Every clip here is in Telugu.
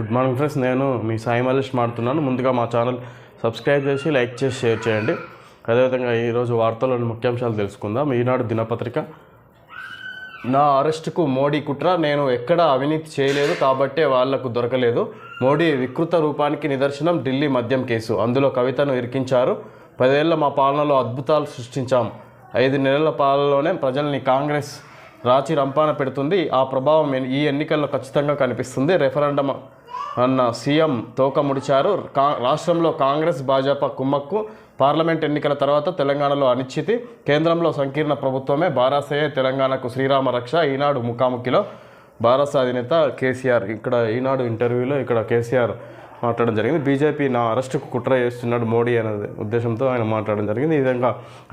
గుడ్ మార్నింగ్ ఫ్రెండ్స్ నేను మీ సాయి మలేష్ మాడుతున్నాను. ముందుగా మా ఛానల్ సబ్స్క్రైబ్ చేసి లైక్ చేసి షేర్ చేయండి. అదేవిధంగా ఈరోజు వార్తల్లోని ముఖ్యాంశాలు తెలుసుకుందాం. ఈనాడు దినపత్రిక. నా అరెస్టుకు మోడీ కుట్ర నేను ఎక్కడ అవినీతి చేయలేదు కాబట్టే వాళ్ళకు దొరకలేదు. మోడీ వికృత రూపానికి నిదర్శనం ఢిల్లీ మద్యం కేసు. అందులో కవితను ఇరికించారు. పదేళ్ళ మా పాలనలో అద్భుతాలు సృష్టించాం. ఐదు నెలల పాలనలోనే ప్రజల్ని కాంగ్రెస్ రాచి రంపాన పెడుతుంది. ఆ ప్రభావం ఈ ఎన్నికల్లో ఖచ్చితంగా కనిపిస్తుంది. రెఫరెండం అన్న సీఎం తోక ముడిచారు. కా రాష్ట్రంలో కాంగ్రెస్ భాజపా కుమ్మక్కు పార్లమెంట్ ఎన్నికల తర్వాత తెలంగాణలో అనిశ్చితి. కేంద్రంలో సంకీర్ణ ప్రభుత్వమే. బారాసయ్యే తెలంగాణకు శ్రీరామ రక్ష. ఈనాడు ముఖాముఖిలో భారత అధినేత కేసీఆర్. ఇక్కడ ఈనాడు ఇంటర్వ్యూలో ఇక్కడ కేసీఆర్ మాట్లాడడం జరిగింది. బీజేపీ నా అరెస్టుకు కుట్ర చేస్తున్నాడు మోడీ అనే ఉద్దేశంతో ఆయన మాట్లాడడం జరిగింది. ఈ విధంగా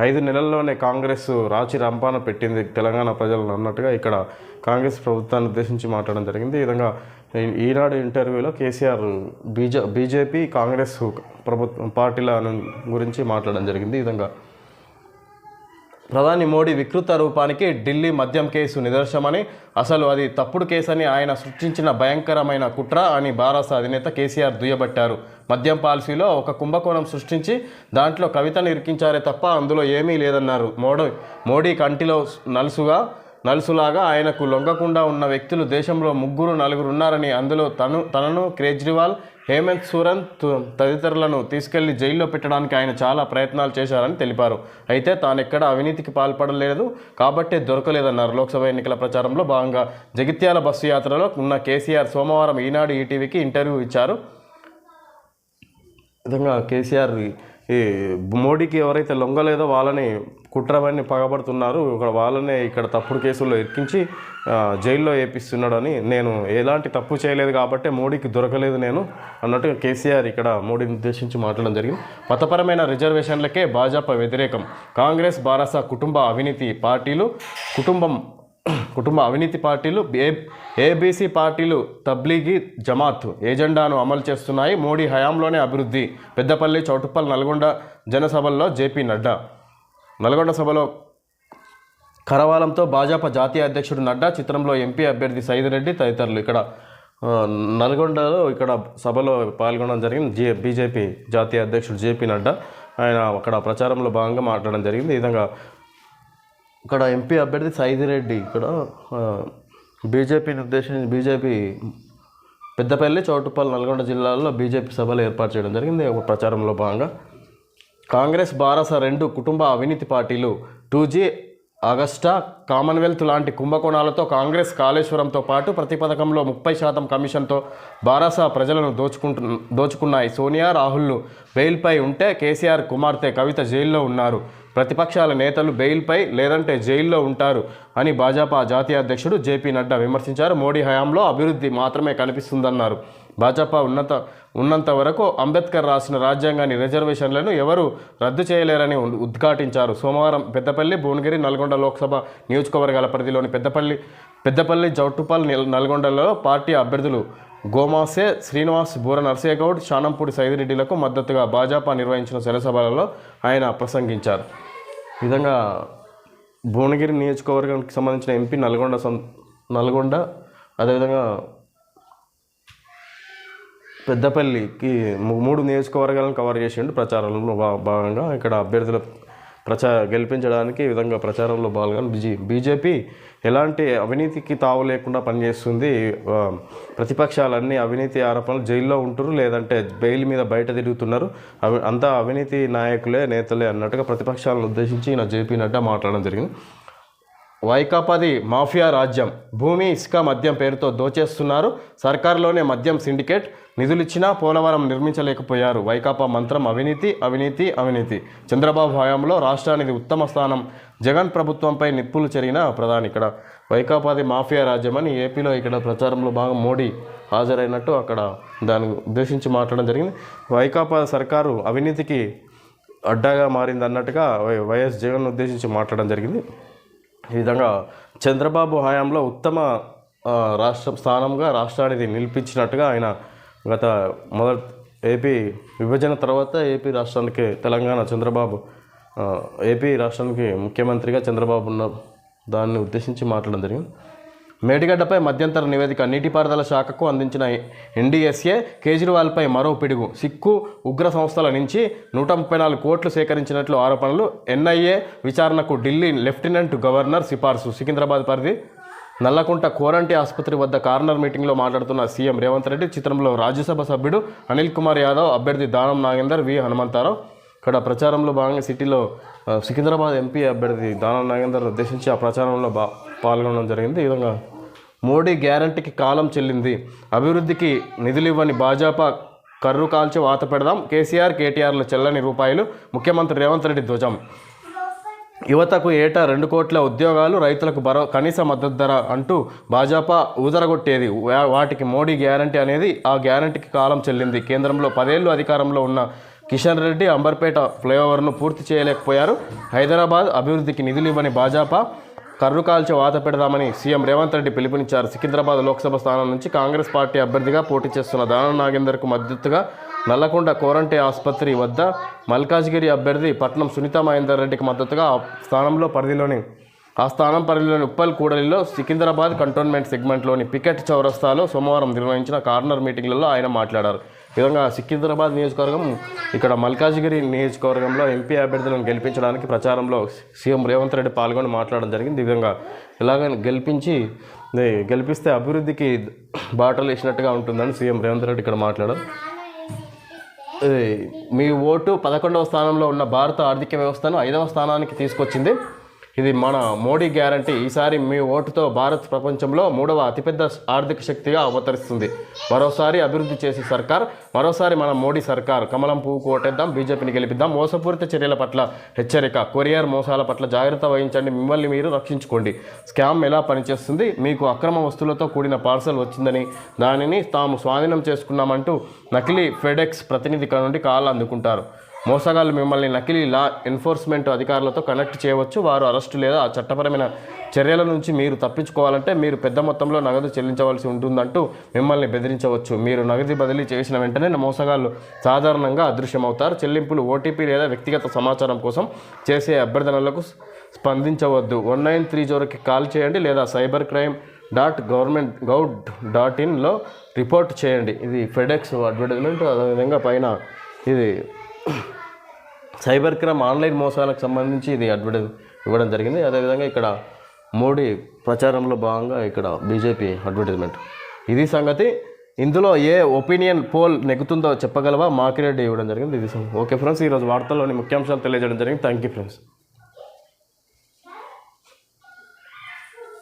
ఐదు నెలల్లోనే కాంగ్రెస్ రాచి రంపాన పెట్టింది తెలంగాణ ప్రజలను అన్నట్టుగా ఇక్కడ కాంగ్రెస్ ప్రభుత్వాన్ని ఉద్దేశించి మాట్లాడడం జరిగింది. ఈ విధంగా ఈనాడు ఇంటర్వ్యూలో కేసీఆర్ బీజే బీజేపీ కాంగ్రెస్ ప్రభుత్వం పార్టీల గురించి మాట్లాడడం జరిగింది. ఈ విధంగా ప్రధాని మోడీ వికృత రూపానికి ఢిల్లీ మద్యం కేసు నిదర్శనమని అసలు అది తప్పుడు కేసని ఆయన సృష్టించిన భయంకరమైన కుట్ర అని భారత అధినేత కేసీఆర్ దుయ్యబట్టారు. మద్యం పాలసీలో ఒక కుంభకోణం సృష్టించి దాంట్లో కవితను ఇరికించారే తప్ప అందులో ఏమీ లేదన్నారు. మోడీ మోడీ కంటిలో నలుసుగా నలుసులాగా ఆయనకు లొంగకుండా ఉన్న వ్యక్తులు దేశంలో ముగ్గురు నలుగురు ఉన్నారని అందులో తను తనను కేజ్రీవాల్ హేమంత్ సూరన్ తదితరులను తీసుకెళ్ళి జైల్లో పెట్టడానికి ఆయన చాలా ప్రయత్నాలు చేశారని తెలిపారు. అయితే తానెక్కడ అవినీతికి పాల్పడలేదు కాబట్టే దొరకలేదన్నారు. లోక్సభ ఎన్నికల ప్రచారంలో భాగంగా జగిత్యాల బస్సు యాత్రలో ఉన్న కేసీఆర్ సోమవారం ఈనాడు ఈటీవీకి ఇంటర్వ్యూ ఇచ్చారు. విధంగా కేసీఆర్ ఈ మోడీకి ఎవరైతే లొంగలేదో వాళ్ళని కుట్రవన్నీ పగబడుతున్నారు ఇక్కడ వాళ్ళనే ఇక్కడ తప్పుడు కేసుల్లో ఇరికించి జైల్లో వేపిస్తున్నాడని నేను ఎలాంటి తప్పు చేయలేదు కాబట్టి మోడీకి దొరకలేదు నేను అన్నట్టుగా కేసీఆర్ ఇక్కడ మోడీని ఉద్దేశించి మాట్లాడడం జరిగింది. మతపరమైన రిజర్వేషన్లకే భాజపా వ్యతిరేకం. కాంగ్రెస్ బారాస కుటుంబ అవినీతి పార్టీలు కుటుంబం కుటుంబ అవినీతి పార్టీలు ఏ ఏబీసీ పార్టీలు తబ్లీగీ జమాత్ ఏజెండాను అమలు చేస్తున్నాయి. మోడీ హయాంలోనే అభివృద్ధి. పెద్దపల్లి చౌటుప్పల్ నల్గొండ జనసభల్లో జేపీ నడ్డా. నల్గొండ సభలో కరవాలంతో భాజపా జాతీయ అధ్యక్షుడు నడ్డా చిత్రంలో ఎంపీ అభ్యర్థి సైదిరెడ్డి తదితరులు ఇక్కడ నల్గొండలో ఇక్కడ సభలో పాల్గొనడం జరిగింది. జే బీజేపీ జాతీయ అధ్యక్షుడు జేపీ నడ్డా. ఆయన అక్కడ ప్రచారంలో భాగంగా మాట్లాడడం జరిగింది. ఈ విధంగా ఇక్కడ ఎంపీ అభ్యర్థి సైదిరెడ్డి ఇక్కడ బీజేపీ బీజేపీని ఉద్దేశించి బీజేపీ పెద్దపల్లి చౌటుపల్లి నల్గొండ జిల్లాల్లో బీజేపీ సభలు ఏర్పాటు చేయడం జరిగింది. ఒక ప్రచారంలో భాగంగా కాంగ్రెస్ బారస రెండు కుటుంబ అవినీతి పార్టీలు టూ జీ ఆగస్టా కామన్వెల్త్ లాంటి కుంభకోణాలతో కాంగ్రెస్ కాళేశ్వరంతో పాటు ప్రతి పథకంలో ముప్పై శాతం కమిషన్తో బారాసా ప్రజలను దోచుకుంటు దోచుకున్నాయి. సోనియా రాహుల్ను బెయిల్పై ఉంటే కేసీఆర్ కుమార్తె కవిత జైల్లో ఉన్నారు. ప్రతిపక్షాల నేతలు బెయిల్పై లేదంటే జైల్లో ఉంటారు అని భాజపా జాతీయ అధ్యక్షుడు జేపీ నడ్డా విమర్శించారు. మోడీ హయాంలో అభివృద్ధి మాత్రమే కనిపిస్తుందన్నారు. భాజపా ఉన్నత ఉన్నంత వరకు అంబేద్కర్ రాసిన రాజ్యాంగాన్ని రిజర్వేషన్లను ఎవరూ రద్దు చేయలేరని ఉద్ఘాటించారు. సోమవారం పెద్దపల్లి భువనగిరి నల్గొండ లోక్సభ నియోజకవర్గాల పరిధిలోని పెద్దపల్లి పెద్దపల్లి జౌటుపాల్ నల్గొండలలో నల్గొండలో పార్టీ అభ్యర్థులు గోమాసే శ్రీనివాస్ బూర నర్సేగౌడ్ శానంపూడి సైదిరెడ్డిలకు మద్దతుగా భాజపా నిర్వహించిన జనసభలలో ఆయన ప్రసంగించారు. విధంగా భువనగిరి నియోజకవర్గానికి సంబంధించిన ఎంపీ నల్గొండ సం నల్గొండ అదేవిధంగా పెద్దపల్లికి మూడు నియోజకవర్గాలను కవర్ చేసిండు ప్రచారంలో భా- భాగంగా ఇక్కడ అభ్యర్థుల ప్రచార గెలిపించడానికి విధంగా ప్రచారంలో పాల్గొని బీజీ బీజేపీ ఎలాంటి అవినీతికి తావు లేకుండా పనిచేస్తుంది? ప్రతిపక్షాలన్నీ అవినీతి ఆరోపణలు జైల్లో ఉంటారు లేదంటే బెయిల్ మీద బయట తిరుగుతున్నారు. అవి అంతా అవినీతి నాయకులే నేతలే అన్నట్టుగా ప్రతిపక్షాలను ఉద్దేశించి ఈయన జేపీ నడ్డా మాట్లాడడం జరిగింది. వైకాపాది మాఫియా రాజ్యం. భూమి ఇసుక మద్యం పేరుతో దోచేస్తున్నారు. సర్కారులోనే మద్యం సిండికేట్ నిధులిచ్చినా పోలవరం నిర్మించలేకపోయారు. వైకాపా మంత్రం అవినీతి అవినీతి అవినీతి. చంద్రబాబు హయాంలో రాష్ట్రానికి ఉత్తమ స్థానం. జగన్ ప్రభుత్వంపై నిప్పులు చెరిగిన ప్రధాని ఇక్కడ. వైకాపాది మాఫియా రాజ్యం అని ఏపీలో ఇక్కడ ప్రచారంలో భాగం మోడీ హాజరైనట్టు అక్కడ దాన్ని ఉద్దేశించి మాట్లాడడం జరిగింది. వైకాపా సర్కారు అవినీతికి అడ్డాగా మారింది అన్నట్టుగా వై- వైఎస్ జగన్ ఉద్దేశించి మాట్లాడడం జరిగింది. ఈ విధంగా చంద్రబాబు హయాంలో ఉత్తమ రాష్ట్ర స్థానంగా రాష్ట్రానికి నిలిపించినట్టుగా ఆయన గత మొదటి ఏపీ విభజన తర్వాత ఏపీ రాష్ట్రానికి తెలంగాణ చంద్రబాబు ఏపీ రాష్ట్రానికి ముఖ్యమంత్రిగా చంద్రబాబు ఉన్న దాన్ని ఉద్దేశించి మాట్లాడడం జరిగింది. మేడిగడ్డపై మధ్యంతర నివేదిక నీటిపారుదల శాఖకు అందించిన ఎన్డీఎస్ఏ కేజ్రీవాల్పై మరో పిడుగు. సిక్కు ఉగ్ర సంస్థల నుంచి నూట ముప్పై నాలుగు కోట్లు సేకరించినట్లు ఆరోపణలు ఎన్ఐఏ విచారణకు ఢిల్లీ లెఫ్టినెంట్ గవర్నర్ సిఫార్సు. సికింద్రాబాద్ పరిధి నల్లకుంట కోరంటి ఆసుపత్రి వద్ద కార్నర్ మీటింగ్లో మాట్లాడుతున్న సీఎం రేవంత్ రెడ్డి చిత్రంలో రాజ్యసభ సభ్యుడు అనిల్ కుమార్ యాదవ్ అభ్యర్థి దానం నాగేందర్ వి హనుమంతారావు. ఇక్కడ ప్రచారంలో భాగంగా సిటీలో సికింద్రాబాద్ ఎంపీ అభ్యర్థి దానం నాగేందర్ ఉద్దేశించి ఆ ప్రచారంలో బా పాల్గొనడం జరిగింది. ఈ విధంగా మోడీ గ్యారంటీకి కాలం చెల్లింది. అభివృద్ధికి నిధులివ్వని భాజపా కర్రు కాల్చి వాత పెడదాం. కేసీఆర్ కేటీఆర్లు చెల్లని రూపాయలు. ముఖ్యమంత్రి రేవంత్ రెడ్డి ధ్వజం. యువతకు ఏటా రెండు కోట్ల ఉద్యోగాలు రైతులకు బరో కనీస మద్దతు ధర అంటూ భాజపా ఊదరగొట్టేది. వా- వాటికి మోడీ గ్యారంటీ అనేది ఆ గ్యారంటీకి కాలం చెల్లింది. కేంద్రంలో పదేళ్ళు అధికారంలో ఉన్న కిషన్ రెడ్డి అంబర్పేట ఫ్లైఓవర్ను పూర్తి చేయలేకపోయారు. హైదరాబాద్ అభివృద్ధికి నిధులు ఇవ్వని భాజపా కర్రు కాల్చి వాత పెడదామని సీఎం రేవంత్ రెడ్డి పిలుపునిచ్చారు. సికింద్రాబాద్ లోక్సభ స్థానం నుంచి కాంగ్రెస్ పార్టీ అభ్యర్థిగా పోటీ చేస్తున్న దానం నాగేందర్కు మద్దతుగా నల్లకొండ కోరంటే ఆసుపత్రి వద్ద మల్కాజ్గిరి అభ్యర్థి పట్నం సునీత మహేందర్ రెడ్డికి మద్దతుగా ఆ స్థానంలో పరిధిలోని ఆ స్థానం పరిధిలోని ఉప్పల్ కూడలిలో సికింద్రాబాద్ కంటోన్మెంట్ సెగ్మెంట్లోని పికెట్ చౌరస్తాలో సోమవారం నిర్వహించిన కార్నర్ మీటింగ్లలో ఆయన మాట్లాడారు. విధంగా సికింద్రాబాద్ నియోజకవర్గం ఇక్కడ మల్కాజ్గిరి నియోజకవర్గంలో ఎంపీ అభ్యర్థులను గెలిపించడానికి ప్రచారంలో సీఎం రేవంత్ రెడ్డి పాల్గొని మాట్లాడడం జరిగింది. ఈ విధంగా ఇలాగ గెలిపించి గెలిపిస్తే అభివృద్ధికి బాటలు వేసినట్టుగా ఉంటుందని సీఎం రేవంత్ రెడ్డి ఇక్కడ మాట్లాడారు. మీ ఓటు పదకొండవ స్థానంలో ఉన్న భారత ఆర్థిక వ్యవస్థను ఐదవ స్థానానికి తీసుకొచ్చింది. ఇది మన మోడీ గ్యారంటీ. ఈసారి మీ ఓటుతో భారత్ ప్రపంచంలో మూడవ అతిపెద్ద ఆర్థిక శక్తిగా అవతరిస్తుంది. మరోసారి అభివృద్ధి చేసే సర్కార్ మరోసారి మన మోడీ సర్కార్. కమలం పువ్వుకు ఓటేద్దాం బీజేపీని గెలిపిద్దాం. మోసపూరిత చర్యల పట్ల హెచ్చరిక కొరియర్ మోసాల పట్ల జాగ్రత్త వహించండి. మిమ్మల్ని మీరు రక్షించుకోండి. స్కామ్ ఎలా పనిచేస్తుంది? మీకు అక్రమ వస్తువులతో కూడిన పార్సల్ వచ్చిందని దానిని తాము స్వాధీనం చేసుకున్నామంటూ నకిలీ ఫెడెక్స్ ప్రతినిధి నుండి కాల్ అందుకుంటారు. మోసగాళ్ళు మిమ్మల్ని నకిలీ లా ఎన్ఫోర్స్మెంట్ అధికారులతో కనెక్ట్ చేయవచ్చు. వారు అరెస్టు లేదా చట్టపరమైన చర్యల నుంచి మీరు తప్పించుకోవాలంటే మీరు పెద్ద మొత్తంలో నగదు చెల్లించవలసి ఉంటుందంటూ మిమ్మల్ని బెదిరించవచ్చు. మీరు నగదు బదిలీ చేసిన వెంటనే మోసగాళ్ళు సాధారణంగా అదృశ్యమవుతారు. చెల్లింపులు ఓటీపీ లేదా వ్యక్తిగత సమాచారం కోసం చేసే అభ్యర్థనలకు స్పందించవద్దు. వన్ నైన్ త్రీ జీరోకి కాల్ చేయండి లేదా సైబర్ క్రైమ్ డాట్ గవర్నమెంట్ గౌడ్ డాట్ ఇన్లో రిపోర్ట్ చేయండి. ఇది ఫెడెక్స్ అడ్వర్టైజ్మెంట్. అదేవిధంగా పైన ఇది సైబర్ క్రైమ్ ఆన్లైన్ మోసాలకు సంబంధించి ఇది అడ్వర్టైజ్ ఇవ్వడం జరిగింది. అదేవిధంగా ఇక్కడ మోడీ ప్రచారంలో భాగంగా ఇక్కడ బీజేపీ అడ్వర్టైజ్మెంట్. ఇది సంగతి. ఇందులో ఏ ఒపీనియన్ పోల్ నెగ్గుతుందో చెప్పగలవా? మాకిరెడ్డి ఇవ్వడం జరిగింది. ఇది సంగతి. ఓకే ఫ్రెండ్స్ ఈరోజు వార్తల్లోని ముఖ్యాంశాలు తెలియజేయడం జరిగింది. Thank you friends.